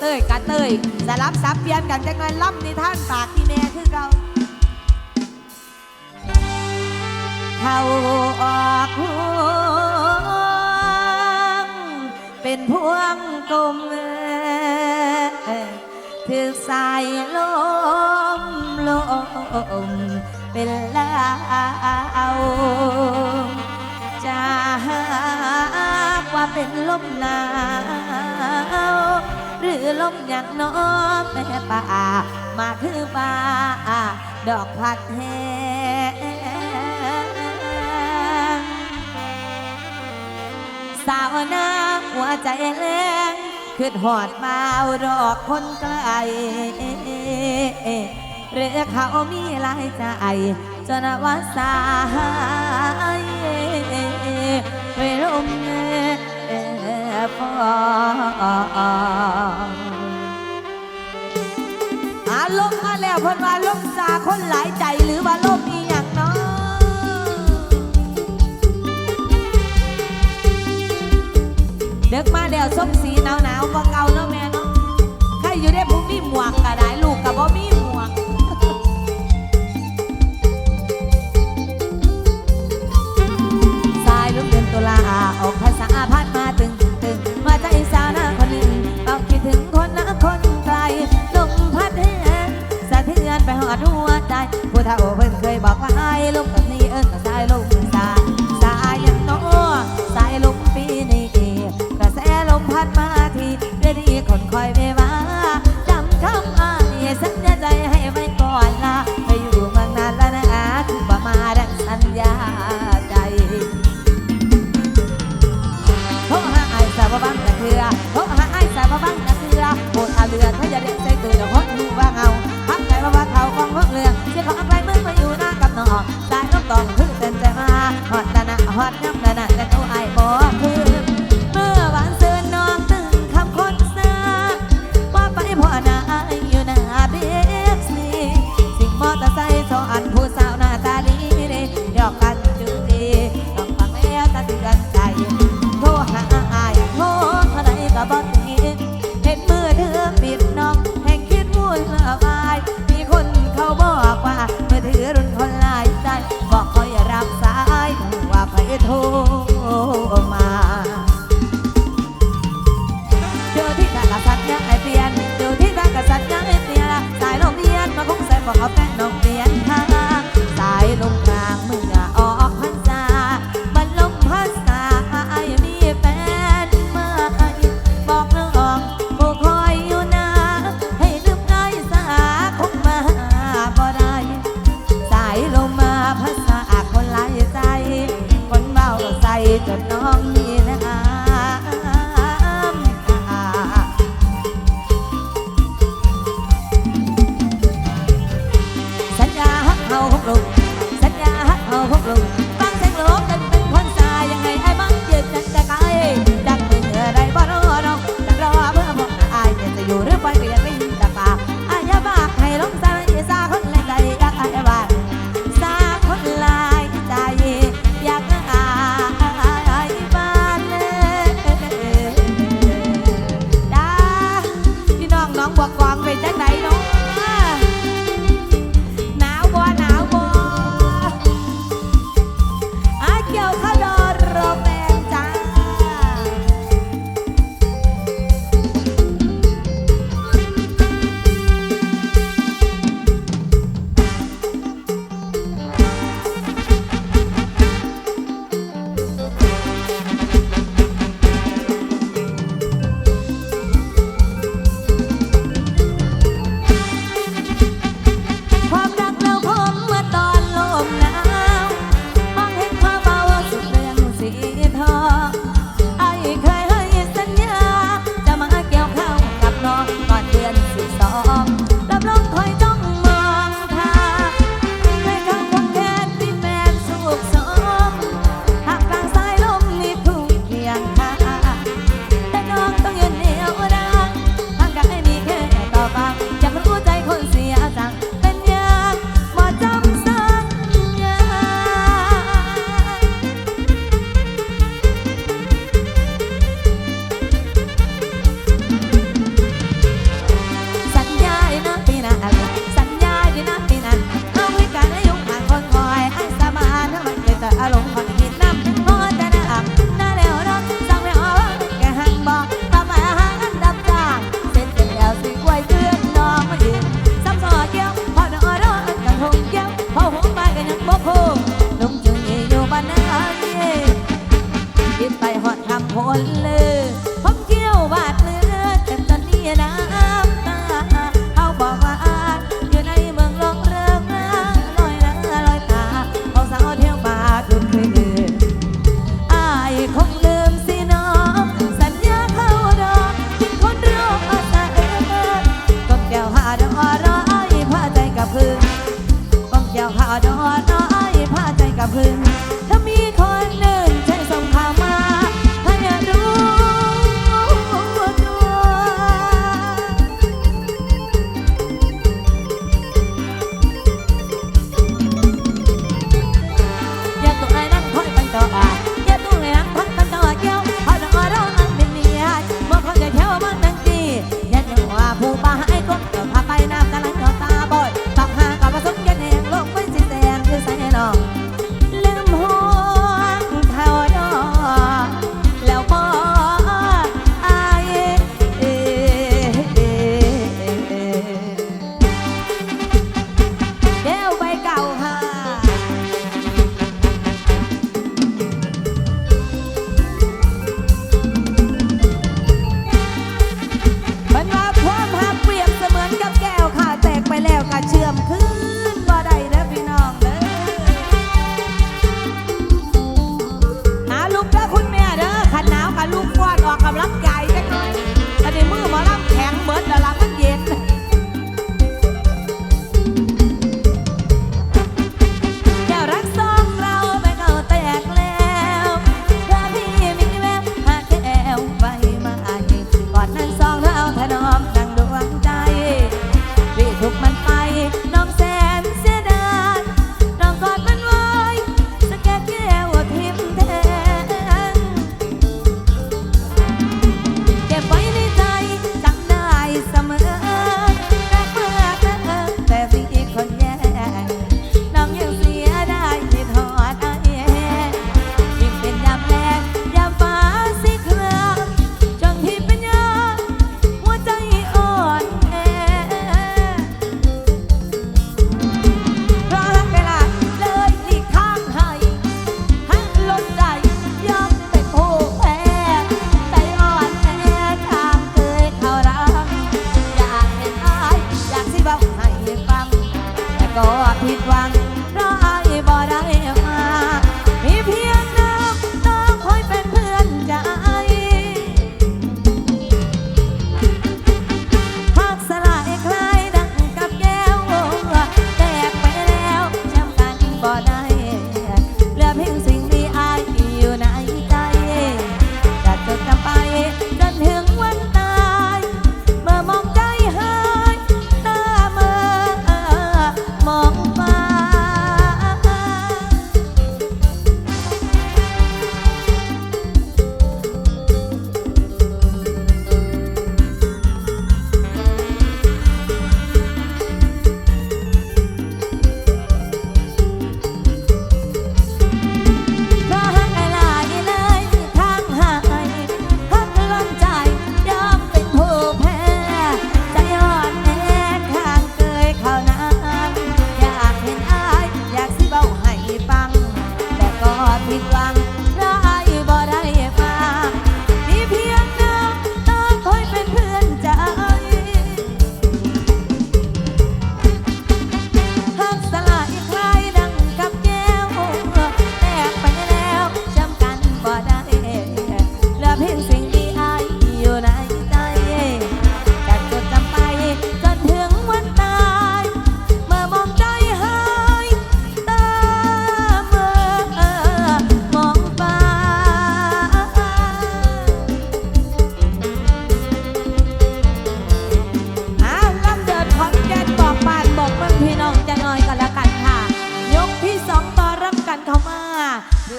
เต้ยกะเต้ยสลับสับเปลี่ยนกันจังไงล่ำในิทานปากพี่แม่คือเราเขาออกพวงเป็นพวงกลมถือสายลมลมเป็นลาวจะหากว่าเป็นลมหนาว หรือลมอย่างน้องแม่ป่ามาคือป่าดอกพัดแห้งสาวนาหัวใจแรงคือหอดมาเอาดอกคนไกลหรือเขามีหลายใจจนว่าสายไปลม ฟองอาลมมาแล้วเพิ่นว่าลมซาคนหลายใจหรือว่าลมอีหยังเนาะเด็กมาเดี๋ยวส้มสี เฒ่าเพิ่นเคยบอกว่าให้ลง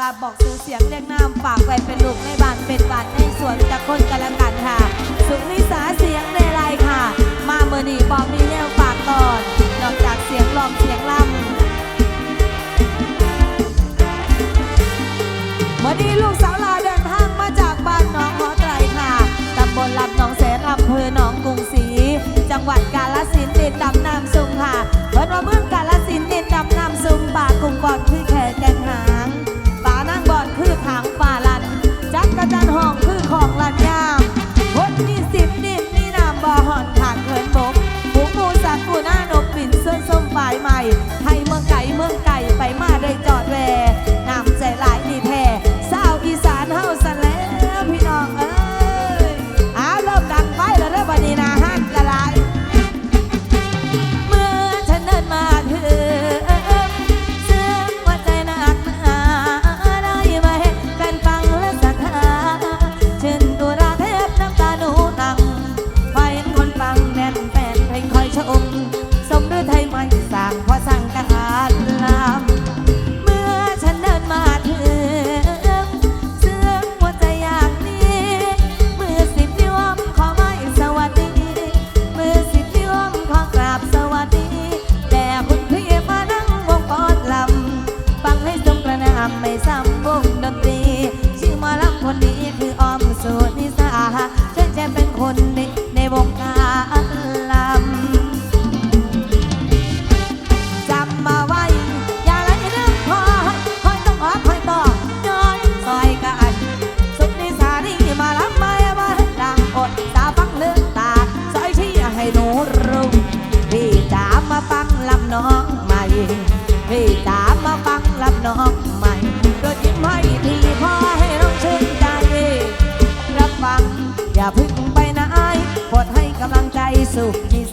ว่าบอกสู่เสียงเรียกน้ำฝากไว้เป็นลูกในบ้านเป็นบ้านในสวนจากคนกันละกันค่ะ สุขนิสาเสียงเรไรค่ะ มาเมื่อนี้บอกมีแนวฝากตอนนอกจากเสียงลองเสียงล่ำเมื่อนี้ลูกสาวลาเดินทางมาจากบ้านน้องหอไตรค่ะตำบลลำหนองแสนอำเภอหนองกรุงศรีจังหวัดกาลสินติดลำน้ำสุงค่ะเพิ่นว่าเมื่อ พี่จ๋ามาฟังรับน้องใหม่ก็ยิ้มให้พี่พอให้น้องชื่นใจ รับฟังอย่าพึ่งไปไหนโปรดให้กำลังใจสุขที่